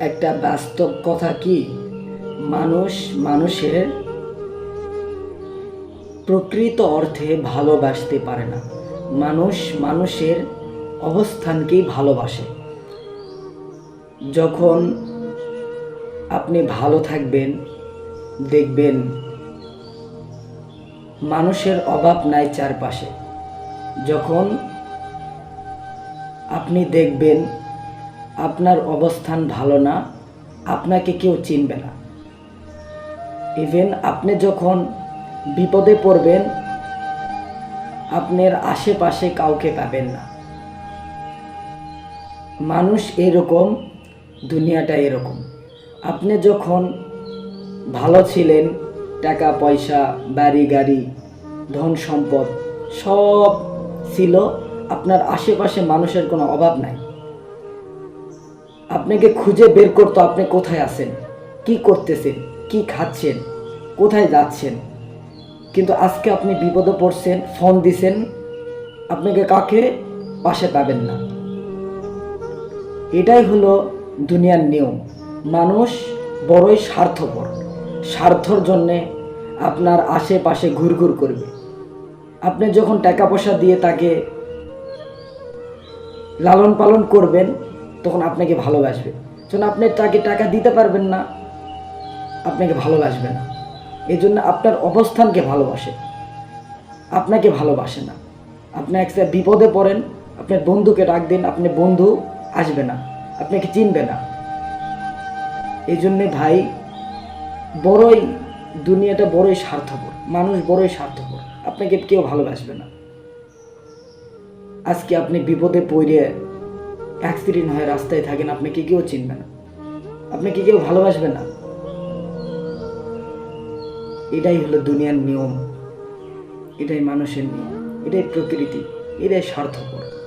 একটা বাস্তব কথা কি? মানুষ মানুষের প্রকৃত অর্থে ভালোবাসতে পারে না। মানুষ মানুষের অবস্থানকেই ভালোবাসে। যখন আপনি ভালো থাকবেন, দেখবেন মানুষের অভাব নাই চারপাশে। যখন আপনি দেখবেন আপনার অবস্থান ভালো না, আপনাকে কেউ চিনবে না। ইভেন আপনি যখন বিপদে পড়বেন, আপনার আশেপাশে কাউকে পাবেন না। মানুষ এরকম, দুনিয়াটা এরকম। আপনি যখন ভালো ছিলেন, টাকা, পয়সা, বাড়ি, গাড়ি, ধন সম্পদ, সব ছিল, আপনার আশেপাশে মানুষের কোনো অভাব নাই। আপনাকে খুঁজে বের করতো আপনি কোথায় আছেন, কি করতেছেন, কি খাচ্ছেন, কোথায় যাচ্ছেন। কিন্তু আজকে আপনি বিপদে পড়ছেন, ফোন দিছেন, আপনাকে কাকে পাশে পাবেন না। এটাই হলো দুনিয়ার নিয়ম। মানুষ বড়ই স্বার্থপর। স্বার্থর জন্যে আপনার আশেপাশে ঘুরঘুর করবে। আপনি যখন টাকা পয়সা দিয়ে তাকে লালন পালন করবেন তখন আপনাকে ভালোবাসবে। যখন আপনি তাকে টাকা দিতে পারবেন না, আপনাকে ভালোবাসবে না। এই জন্য আপনার অবস্থানকে ভালোবাসে। আপনাকে ভালোবাসে না। আপনি একটা বিপদে পড়েন, আপনার বন্ধুকে ডাক দিন, আপনি বন্ধু আসবে না, আপনাকে চিনবে না। এই জন্যে ভাই, বড়ই দুনিয়াটা বড়ই স্বার্থপর, মানুষ বড়ই স্বার্থপর, আপনাকে কেউ ভালোবাসবে না। আজকে আপনি বিপদে পড়ে অ্যাক্সিডেন্ট হয় রাস্তায় থাকেন আপনাকে কেউ চিনবে না? আপনাকে কেউ ভালোবাসবে না? এটাই হলো দুনিয়ার নিয়ম, এটাই মানুষের নিয়ম, এটাই প্রকৃতি, এটাই স্বার্থপর।